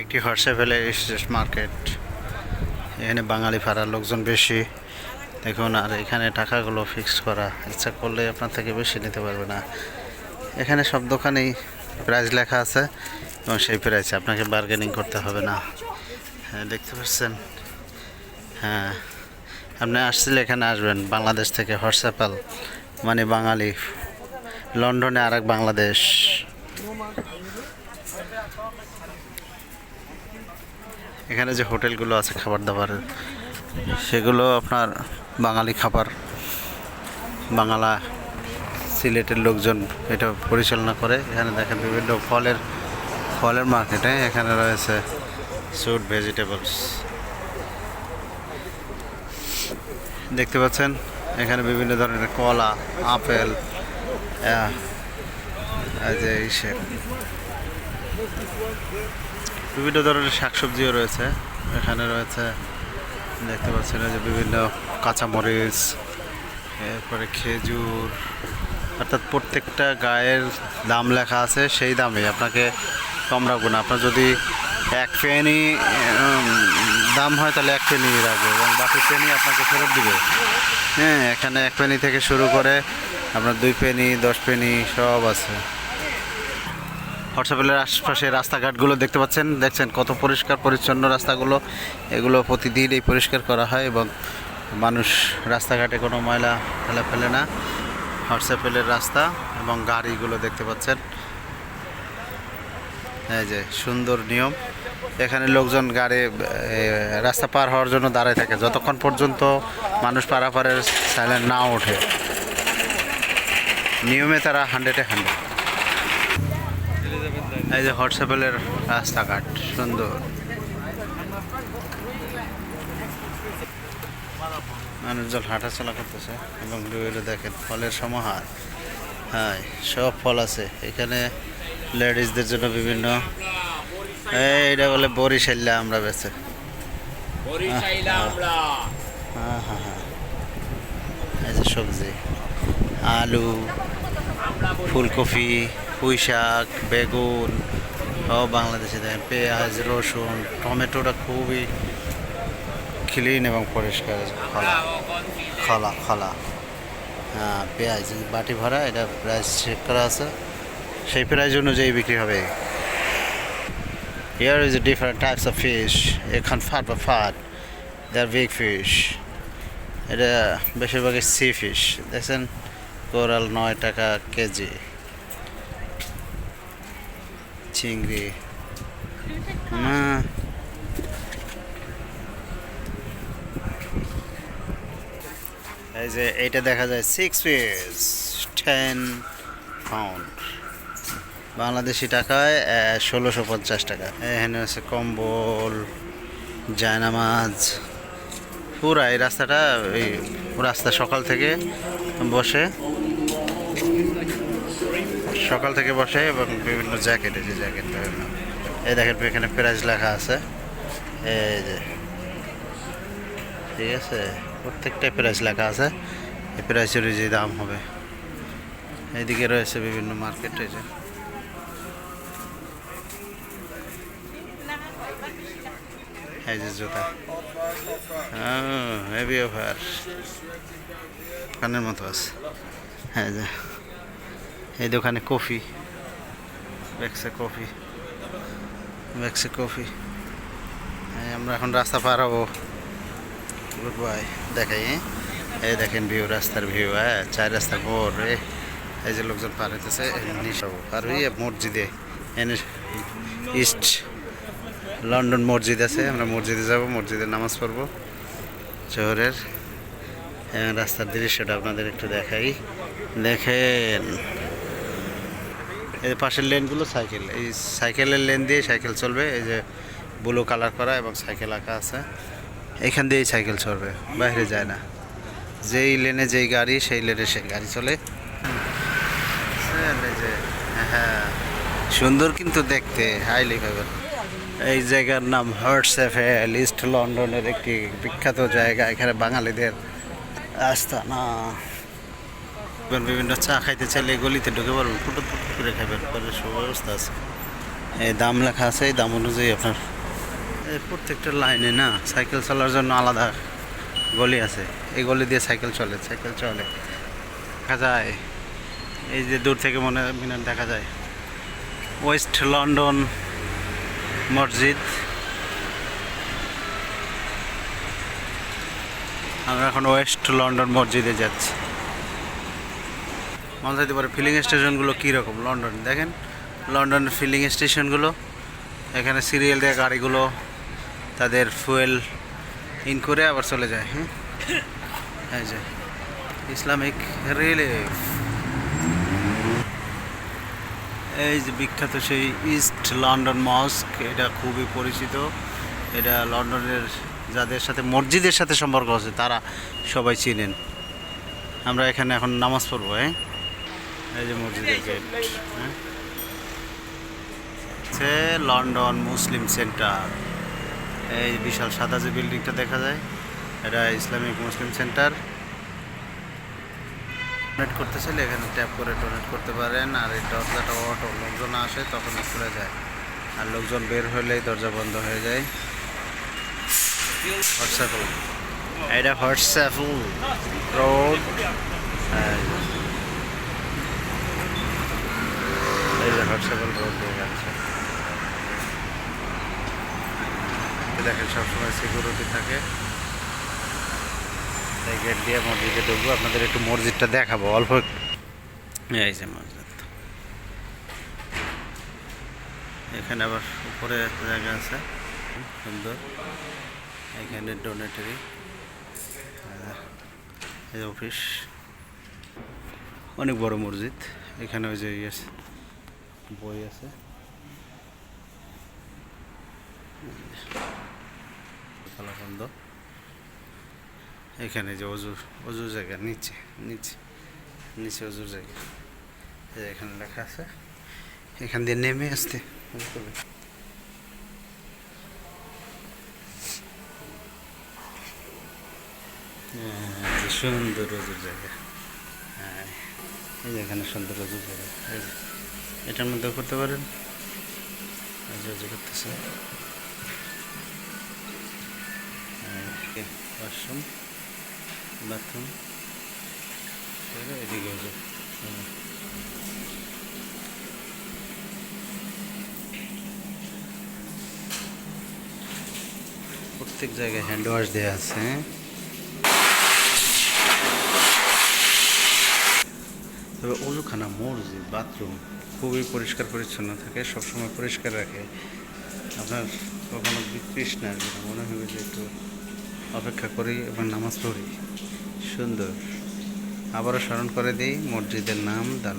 একটি হোয়াটসঅ্যাপের মার্কেট এখানে বাঙালি পাড়ার লোকজন বেশি। দেখুন, আর এখানে টাকাগুলো ফিক্স করা। ইচ্ছা করলে আপনার থেকে বেশি নিতে পারবে না। এখানে সব দোকানেই প্রাইস লেখা আছে এবং সেই প্রাইসে আপনাকে বার্গেনিং করতে হবে না। হ্যাঁ দেখতে পাচ্ছেন? হ্যাঁ আপনি আসছিলে এখানে আসবেন, বাংলাদেশ থেকে হোয়াটসঅ্যাপাল মানে বাঙালি। লন্ডনে আর এক বাংলাদেশ। এখানে যে হোটেলগুলো আছে খাবার দাবারের সেগুলো আপনার বাঙালি খাবার বাংলা সিলেটের লোকজন এটা পরিচালনা করে। এখানে দেখেন বিভিন্ন ফলের ফলের মার্কেটে এখানে রয়েছে সুট ভেজিটেবলস। দেখতে পাচ্ছেন, এখানে বিভিন্ন ধরনের কলা, আপেল যে ইসে বিভিন্ন ধরনের শাকসবজিও রয়েছে। এখানে রয়েছে, দেখতে পাচ্ছেন যে বিভিন্ন কাঁচামরিচ, এরপরে খেজুর, অর্থাৎ প্রত্যেকটা গায়ের দাম লেখা আছে, সেই দামে। আপনাকে কম রাখব না। আপনার যদি এক পেনি দাম হয় তাহলে এক পেনি রাখবে এবং বাকি পেনি আপনাকে ফেরত দিবে। হ্যাঁ এখানে এক পেনি থেকে শুরু করে আপনার দুই পেনি দশ পেনি সব আছে। হোয়াটসঅ্যাপের আশপাশে রাস্তাঘাটগুলো দেখতে পাচ্ছেন। দেখছেন কত পরিষ্কার, পরিচ্ছন্ন রাস্তাগুলো। এগুলো প্রতিদিন এই পরিষ্কার করা হয় এবং মানুষ রাস্তাঘাটে কোনো ময়লা ফেলা ফেলে না। হোয়াটসঅ্যাপের রাস্তা এবং গাড়িগুলো দেখতে পাচ্ছেন। এই যে সুন্দর নিয়ম। এখানে লোকজন গাড়ি রাস্তা পার হওয়ার জন্য দাঁড়ায় থাকে। যতক্ষণ পর্যন্ত মানুষ পারাপারের সাইলেন্ট না ওঠে। নিয়মে তারা হান্ড্রেডে হান্ড্রেড এই যে হোয়াটসঅ্যাপের রাস্তাঘাট সুন্দর। মানুষজন হাঁটাচলা করতেছে এবং বিভিন্ন দেখেন ফলের সমাহার। হ্যাঁ সব ফল আছে। এখানে লেডিসদের জন্য বিভিন্ন এই, এটা বলে বরিশাল্লা আমরা বেছে হ্যাঁ হ্যাঁ হ্যাঁ এই যে সবজি আলু ফুলকপি পুঁই শাক বেগুন, সব বাংলাদেশে দেখেন পেঁয়াজ, রসুন, টমেটোটা খুবই ক্লিন এবং পরিষ্কার, খলা খলা খলা। হ্যাঁ পেঁয়াজ, বাটি ভরা, এটা প্রাইস চেক করা আছে। সেই প্রাইস অনুযায়ী বিক্রি হবে। Here is different types of fish. এখান ফাট বা ফাট আর বিগ ফিশ এটা বেশিরভাগই সি ফিশ দেখছেন, কোরাল নয় টাকা কেজি। চিংড়ি মা এই যে এইটা দেখা যায় six piece ten pound Bangladeshi টাকায় ষোলোশো পঞ্চাশ টাকা। এখানে আছে কম্বল, জায়নামাজ। পুরা এই রাস্তাটা, এই রাস্তা সকাল থেকে বসে। সকাল থেকে বসে এবং বিভিন্ন জ্যাকেট, এই যে জ্যাকেট বিভিন্ন এই দেখেন এখানে প্রাইস লেখা আছে। এই যে। ঠিক আছে? প্রত্যেকটাই প্রাইস লেখা আছে। এই প্রাইস যে দাম হবে। এইদিকে রয়েছে বিভিন্ন মার্কেট যে। এই যে জুতা। হেভি ওভার কানের মতো আছে। হ্যাঁ যে। এই দোকানে কফি। ব্যাকসে কফি ব্যাকসে কফি আমরা এখন রাস্তা পার হব। গুড বাই দেখাই হ্যাঁ? এই দেখেন ভিউ রাস্তার ভিউ হ্যাঁ? চার রাস্তার মোড় এ এই যে লোকজন পার হইতেছে হইয়ে মসজিদে, এনে ইস্ট লন্ডন মসজিদ আছে, আমরা মসজিদে যাব, মসজিদে নামাজ পড়ব। শহরের রাস্তার দৃশ্যটা আপনাদের একটু দেখাই। দেখেন এই পাশের লেনগুলো সাইকেল, এই সাইকেলের লেন দিয়ে সাইকেল চলবে, এই যে ব্লু কালার করা এবং সাইকেল আঁকা আছে। এখান দিয়েই সাইকেল চলবে বাইরে যায় না। যেই লেনে যেই গাড়ি, সেই লেনে সেই গাড়ি চলে। হ্যাঁ সুন্দর কিন্তু দেখতে হাইলি পাবেন এই জায়গার নাম হোয়াটসঅ্যাপেল ইস্ট লন্ডনের একটি বিখ্যাত জায়গা, এখানে বাঙালিদের আস্তানা। বিভিন্ন চা খাইতে চাইলে গলিতে ঢুকে পারবেন ফুটো। করে খাবেন পরে সুব্যবস্থা আছে। এই দাম লেখা আছে এই দাম অনুযায়ী আপনার প্রত্যেকটা লাইনে না সাইকেল চলার জন্য আলাদা গলি আছে। এই গলি দিয়ে সাইকেল চলে সাইকেল চলে। দেখা যায় এই যে দূর থেকে মনে মিনার দেখা যায়। ওয়েস্ট লন্ডন মসজিদ। আমরা এখন ওয়েস্ট লন্ডন মসজিদে যাচ্ছি। মনে চাইতে পারে ফিলিং স্টেশনগুলো কীরকম? লন্ডন দেখেন। লন্ডনের ফিলিং স্টেশনগুলো এখানে সিরিয়াল দেওয়া গাড়িগুলো, তাদের ফুয়েল ইন করে আবার চলে যায় হ্যাঁ এই যে ইসলামিক রিলিফ এই যে বিখ্যাত সেই ইস্ট লন্ডন মস্ক এটা খুবই পরিচিত। এটা লন্ডনের যাদের সাথে, মসজিদের সাথে সম্পর্ক আছে, তারা সবাই চিনেন। আমরা এখানে এখন নামাজ পড়ব হ্যাঁ? এই যে মসজিদের হ্যাঁ? হচ্ছে লন্ডন মুসলিম সেন্টার। এই বিশাল সাদা যে বিল্ডিংটা দেখা যায়। এটা ইসলামিক মুসলিম সেন্টার। ডোনেট করতে চাইলে এখানে ট্যাপ করে ডোনেট করতে পারেন। আর এই দরজাটা অটো, লোকজন আসে, তখন খুলে যায়। আর লোকজন বের হলেই দরজা বন্ধ হয়ে যায়। হোয়াটসঅ্যাপল। এটা হোয়াটসঅ্যাপল। রোড এই দেখেন, সবসময় সিকিউরিটি থাকে। গেট দিয়ে মসজিদে ঢুকবো, আপনাদের একটু মসজিদটা দেখাবো। অল্প এখানে আবার উপরে একটা জায়গা আছে। সুন্দর। এখানে ডোনেটারি অফিস অনেক বড় মসজিদ। এখানে ওই যে বই আছে। বন্ধ। এখানে যে অজু অজু জায়গা নিচে নিচে নিচে অজুর জায়গা। এখানে লেখা আছে। এখান দিয়ে নেমে আসতে। হ্যাঁ, সুন্দর অজুর জায়গা। হ্যাঁ এই যে এখানে সুন্দর অজুর জায়গা। এটার মধ্যেও করতে পারেন। করতেছে। ওয়াশরুম বাথরুম এদিকে হুম। প্রত্যেক জায়গায় হ্যান্ড ওয়াশ দেওয়া আছে। তবে অজুখানা মসজিদ বাথরুম খুবই পরিষ্কার পরিচ্ছন্ন থাকে, সবসময় পরিষ্কার রাখে। আপনার কখনো বিতৃষ্ণা না মনে হবে যে একটু অপেক্ষা করি এবং নামাজ পড়ি। সুন্দর। আবারও স্মরণ করে দিই, মসজিদের নাম দ্য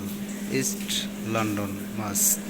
ইস্ট লন্ডন মাস্ক।